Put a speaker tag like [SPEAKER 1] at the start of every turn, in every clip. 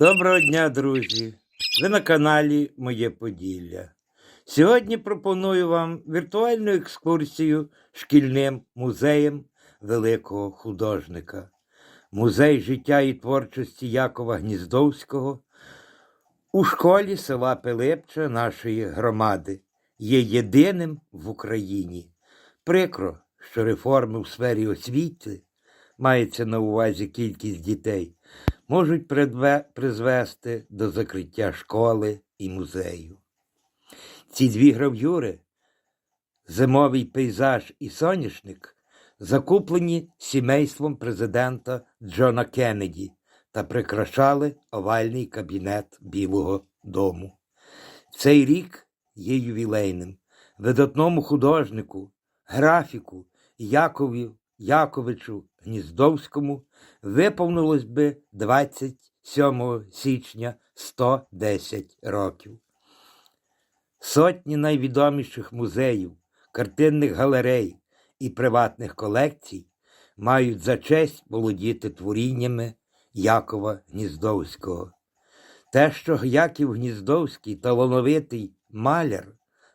[SPEAKER 1] Доброго дня, друзі! Ви на каналі Моє Поділля. Сьогодні пропоную вам віртуальну екскурсію шкільним музеєм великого художника. Музей життя і творчості Якова Гніздовського у школі села Пилипча нашої громади є єдиним в Україні. Прикро, що реформи в сфері освіти мається на увазі кількість дітей, можуть призвести до закриття школи і музею. Ці дві гравюри, зимовий пейзаж і соняшник, закуплені сімейством президента Джона Кеннеді та прикрашали овальний кабінет Білого дому. Цей рік є ювілейним. Видатному художнику, графіку Якові, Яковичу Гніздовському виповнилось би 27 січня 110 років. Сотні найвідоміших музеїв, картинних галерей і приватних колекцій мають за честь володіти творіннями Якова Гніздовського. Те, що Яків Гніздовський талановитий маляр,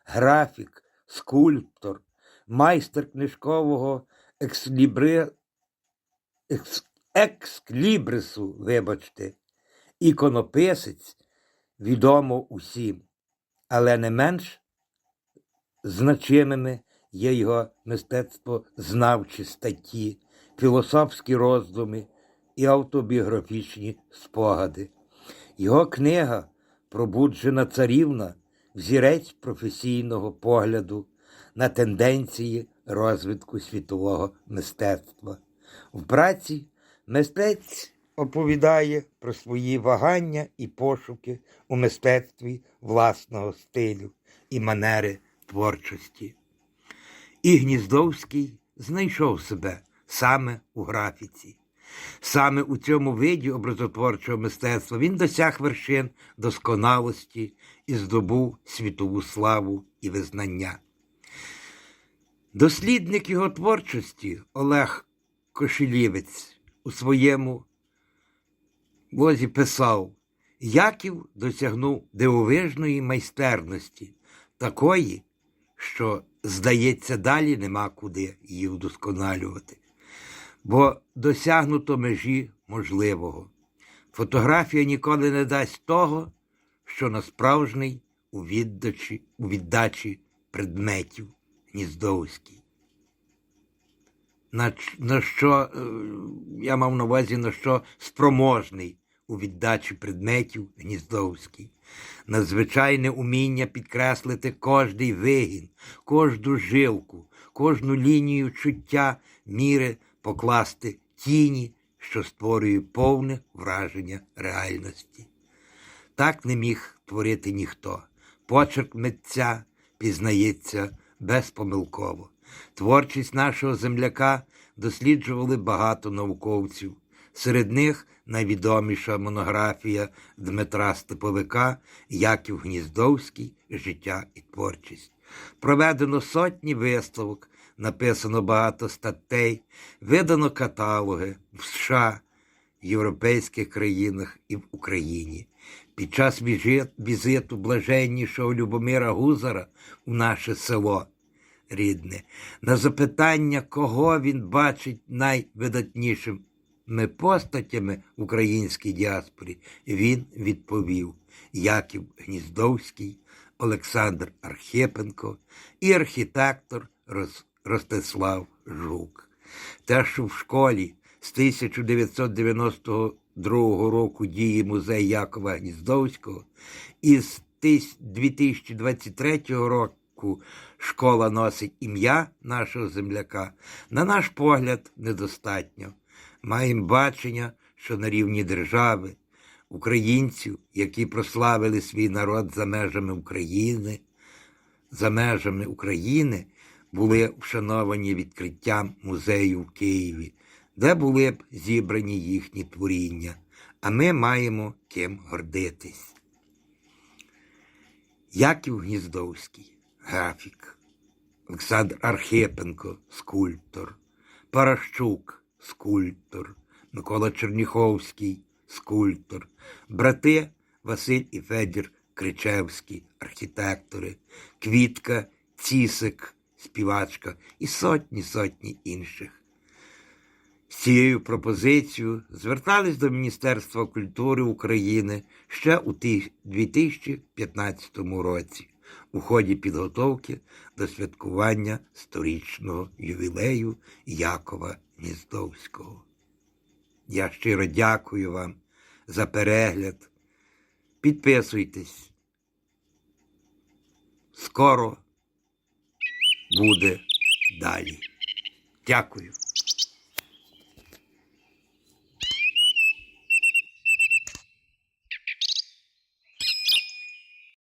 [SPEAKER 1] графік, скульптор, майстер книжкового екслібри... екс... ексклібрису, вибачте, іконописець, відомо усім, але не менш значимими є його мистецтвознавчі статті, філософські роздуми і автобіографічні спогади. Його книга Пробуджена царівна взірець професійного погляду на тенденції розвитку світового мистецтва. В праці мистець оповідає про свої вагання і пошуки у мистецтві власного стилю і манери творчості. І Гніздовський знайшов себе саме у графіці. Саме у цьому виді образотворчого мистецтва він досяг вершин досконалості і здобув світову славу і визнання. Дослідник його творчості Олег Кошелівець у своєму возі писав, Яків досягнув дивовижної майстерності, такої, що, здається, далі нема куди її вдосконалювати бо досягнуто межі можливого. Фотографія ніколи не дасть того, що на справжній у віддачі, у віддачі предметів Гніздовський. На, на що, е, я мав на увазі, на що спроможний у віддачі предметів Гніздовський. Надзвичайне уміння підкреслити кожний вигін, кожну жилку, кожну лінію чуття міри покласти тіні, що створює повне враження реальності. Так не міг творити ніхто. Почерк митця пізнається безпомилково. Творчість нашого земляка досліджували багато науковців. Серед них найвідоміша монографія Дмитра Степовика Яків Гніздовський Життя і творчість. Проведено сотні виставок, написано багато статей, видано каталоги в США, в європейських країнах і в Україні. Під час візиту блаженнішого Любомира Гузара у наше село рідне, на запитання, кого він бачить найвидатнішими постатями в українській діаспорі, він відповів Яків Гніздовський, Олександр Архипенко і архітектор Ростислав Жук. Те, що в школі з 1992 року діє музей Якова Гніздовського, і з 2023 року школа носить ім'я нашого земляка, на наш погляд, недостатньо. Маємо бачення, що на рівні держави, українців, які прославили свій народ за межами України, за межами України були вшановані відкриттям музею в Києві, де були б зібрані їхні творіння, а ми маємо ким гордитись. Яків Гніздовський, графік, Олександр Архипенко, скульптор, Паращук, скульптор, Микола Черніховський, скульптор, брати Василь і Федір Кричевські, архітектори, Квітка, Цісик, співачка. І сотні сотні інших. Цією пропозицією звертались до Міністерства культури України ще у 2015 році у ході підготовки до святкування сторічного ювілею Якова Гніздовського. Я щиро дякую вам за перегляд. Підписуйтесь. Скоро буде далі. Дякую.